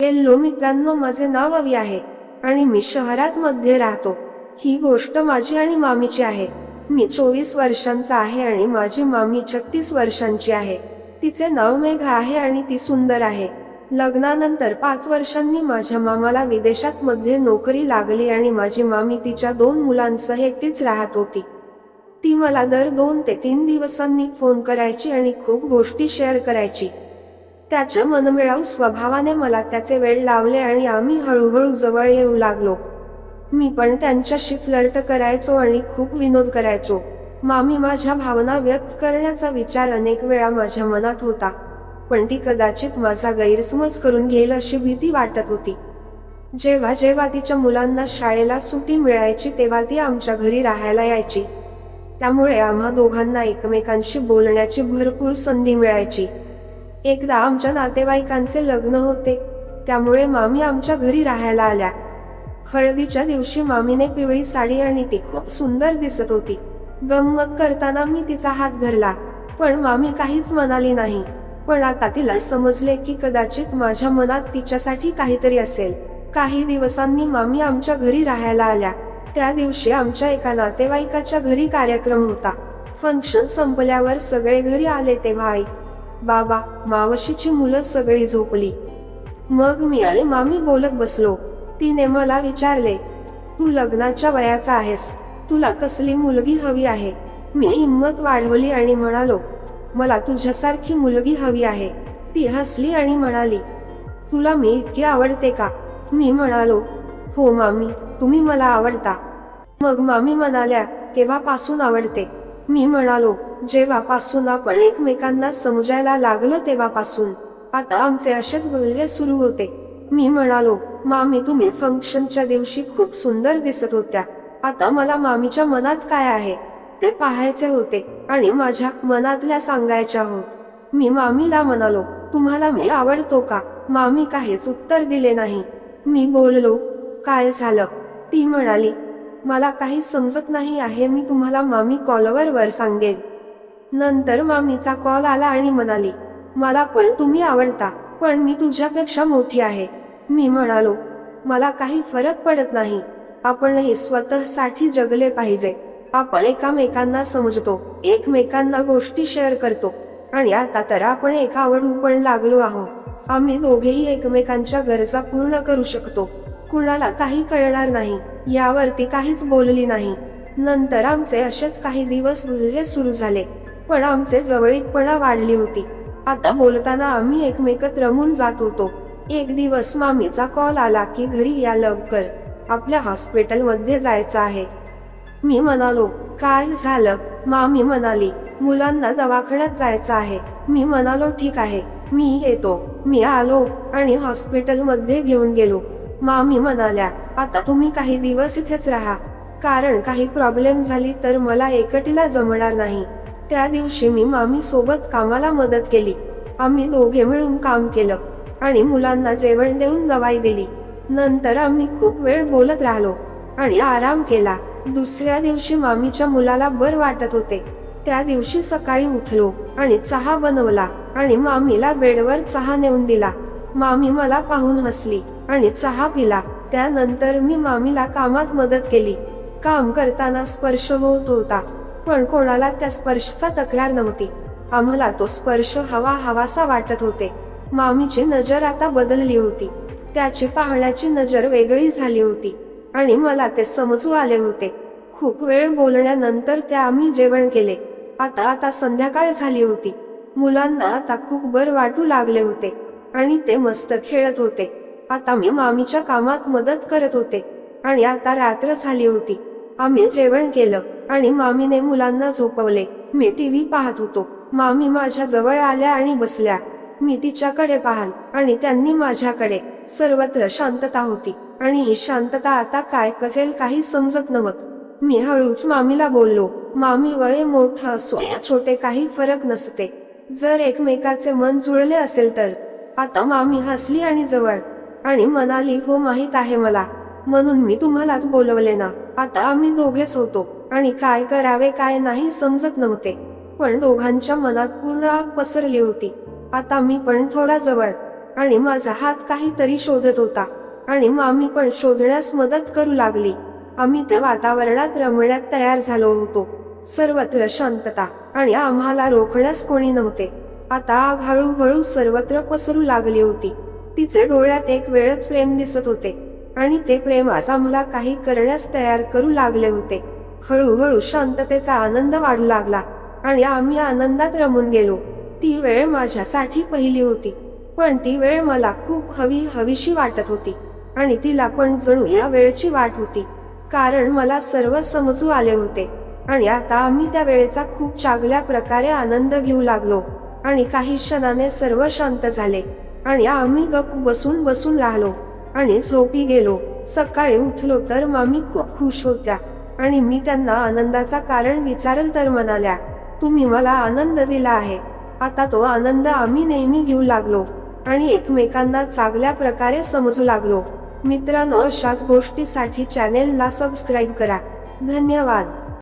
Hello मित्रांनो माझे नाव अवी आहे आणि मी शहरात मध्ये राहतो. ही गोष्ट माझी आणि मामीची आहे. मी चोवीस वर्षांचा आहे आणि माझी मामी छत्तीस वर्षांची आहे. तिचे नाव मेघा आहे आणि ती सुंदर आहे. लग्नानंतर पाच वर्षांनी माझ्या मामाला विदेशात मध्ये नोकरी लागली आणि माझी मामी तिच्या दोन मुलांसह एकटीच राहत होती. ती मला दर दोन ते तीन दिवसांनी फोन करायची आणि खूप गोष्टी शेअर करायची. त्याच्या मनमिळाऊ स्वभावाने मला त्याचे वेळ लावले आणि आम्ही हळूहळू जवळ येऊ लागलो. मी पण त्यांच्याशी फ्लर्ट करायचो आणि खूप विनोद करायचो. मामी माझ्या भावना व्यक्त करण्याचा विचार अनेक वेळा माझ्या मनात होता पण ती कदाचित माझा गैरसमज करून घेईल अशी भीती वाटत होती. जेव्हा जेव्हा तिच्या मुलांना शाळेला सुट्टी मिळायची तेव्हा ती आमच्या घरी राहायला यायची. त्यामुळे आम्हा दोघांना एकमेकांशी बोलण्याची भरपूर संधी मिळायची. एकदा आमच्या नातेवाईकांचे लग्न होते. त्यामुळे मामी आमच्या घरी राहायला आल्या. हळदीच्या दिवशी मामीने पिवळी साडी आणि ती खूप सुंदर दिसत होती. गंमत करताना मी तिचा हात धरला पण मामी काहीच म्हणाली नाही. पण आता तिला समजले की कदाचित माझ्या मनात तिच्यासाठी काहीतरी असेल. काही दिवसांनी मामी आमच्या घरी राहायला आल्या. त्या दिवशी आमच्या एका नातेवाईकाच्या घरी कार्यक्रम होता. फंक्शन संपल्यावर सगळे घरी आले तेव्हा आई बाबा मावशीची मुलं सगळी झोपली. मग मी आणि मामी बोलत बसलो. तिने मला विचारले तू लग्नाच्या वयाचा आहेस. तुला कसली मुलगी हवी आहे? मी हिंमत वाढवली आणि म्हणालो मला तुझ्यासारखी मुलगी हवी आहे. ती हसली आणि म्हणाली तुला मी इतकी आवडते का? मी म्हणालो हो मामी तुम्ही मला आवडता. मग मामी म्हणाल्या केव्हापासून आवडते? मी म्हणालो जेव्हापासून आपण एकमेकांना समजायला लागलो तेव्हापासून. आता आमचे असेच बोलणे सुरू होते. मी म्हणालो मामी तुम्ही फंक्शनच्या दिवशी खूप सुंदर दिसत होत्या. आता मला मामीच्या मनात काय आहे? ते पाहायचे होते आणि माझ्या मनातल्या सांगायच्या होत. मी मामीला म्हणालो तुम्हाला मी आवडतो का? मामी काहीच उत्तर दिले नाही. मी बोललो काय झालं? ती म्हणाली मला काही समजत नाही आहे मी तुम्हाला मामी कॉलवर वर सांगेन. नंतर मामीचा कॉल आला आणि म्हणाली मला पण तुम्ही आवडता पण मी तुझ्यापेक्षा मोठी आहे. मी म्हणालो मला काही फरक पडत नाही. आपणही स्वतःसाठी जगले पाहिजे. आपण एकामेकांना समजतो एकमेकांना गोष्टी शेअर करतो. आणि आता तर आपण एक आवडू पण लागलो आहोत. आम्ही दोघेही एकमेकांच्या गरजा पूर्ण करू शकतो. कुणाला काही कळणार नाही यावरती काहीच बोलली नाही. नंतर आमचे असेच काही दिवस रुजले सुरू झाले पण आमचे जवळीकपणा वाढली होती. आता बोलताना आम्ही एकमेकत रमून जात होतो. एक दिवस मामीचा कॉल आला की घरी या लवकर आपल्या हॉस्पिटलमध्ये जायचं आहे. मी म्हणालो काय झालं? मामी म्हणाली मुलांना दवाखान्यात जायचं आहे. मी म्हणालो ठीक आहे. मी येतो. मी आलो आणि हॉस्पिटलमध्ये घेऊन गेलो. मामी म्हणाल्या आता तुम्ही काही दिवस इथेच राहा. कारण काही प्रॉब्लेम झाली तर मला एकटीला जमणार नाही. त्या दिवशी मी मामी सोबत कामाला मदत केली. आम्ही दोघे मिळून काम केलं आणि मुलांना जेवण देऊन दवाई दिली. नंतर आम्ही खूप वेळ बोलत राहिलो आणि आराम केला. दुसऱ्या दिवशी मामीच्या मुलाला बर वाटत होते. त्या दिवशी सकाळी उठलो आणि चहा बनवला आणि मामीला बेडवर चहा नेऊन दिला. मामी मला पाहून हसली आणि चहा पिला. त्यानंतर मी मामीला कामात मदत केली. काम करताना स्पर्श होत होता पण कोणाला त्या स्पर्शचा तक्रार नव्हती. आम्हाला तो स्पर्श हवा हवासा वाटत होते. मामीची नजर आता बदलली होती. त्याची पाहण्याची नजर वेगळी झाली होती आणि मला ते समजू आले होते. खूप वेळ बोलण्यानंतर त्या आम्ही जेवण केले. आता आता संध्याकाळ झाली होती. मुलांना आता खूप बर वाटू लागले होते. आणि ते मस्त खेळत होते. आता मी मामीच्या कामात मदत करत होते. आणि आता रात्र झाली होती. आम्ही जेवण केलं आणि मामीने मुलांना झोपवले. मी टीव्ही पाहत होतो. मामी माझ्या जवळ आल्या आणि बसल्या. मी तिच्याकडे पाहाल आणि त्यांनी माझ्याकडे. सर्वत्र शांतता होती. आणि ही शांतता आता काय करेल काही समजत नव्हत. मी हळूच मामीला बोललो मामी वय मोठं असो छोटे काही फरक नसते. जर एकमेकाचे मन जुळले असेल तर आता मामी हसली आणि जवळ. आणि म्हणाली हो माहीत आहे मला. म्हणून मी तुम्हालाच बोलवले ना. आता आम्ही दोघेच होतो. आणि काय करावे काय नाही समजत नव्हते. पण दोघांच्या मनात पूर्ण आग पसरली होती. आता मी पण थोडा जवळ. आणि माझा हात काहीतरी शोधत होता. आणि मामी पण शोधण्यास मदत करू लागली. आम्ही त्या वातावरणात रमण्यात तयार झालो होतो. सर्वत्र शांतता. आणि आम्हाला रोखण्यास कोणी नव्हते. आता आग हळूहळू सर्वत्र पसरू लागली होती. तिचे डोळ्यात एक वेळच प्रेम दिसत होते. आणि ते प्रेम आज आम्हाला काही करण्यास तयार करू लागले होते. हळूहळू शांततेचा आनंद वाढू लागला. आणि आम्ही आनंदात रमून गेलो. ती वेळ माझ्यासाठी पहिली होती. पण ती वेळ मला खूप हवी हवीशी वाटत होती. आणि तिला पण जणू या वेळची वाट होती. कारण मला सर्व समजू आले होते. आणि आता आम्ही त्या वेळेचा खूप चांगल्या प्रकारे आनंद घेऊ लागलो. आणि काही क्षणाने सर्व शांत झाले. आणि आम्ही गप बसून बसून राहिलो. आणि झोपी गेलो. सकाळी उठलो तर मामी खूप खुश होत्या. आणि मी त्यांना आनंदाचा कारण विचारल तर म्हणाल्या तुम्ही मला आनंद दिला आहे. आता तो आनंद आम्ही नेहमी घेऊ लागलो. आणि एकमेकांना चांगल्या प्रकारे समजू लागलो. मित्रांनो अशाच गोष्टीसाठी चॅनेलला सबस्क्राईब करा. धन्यवाद.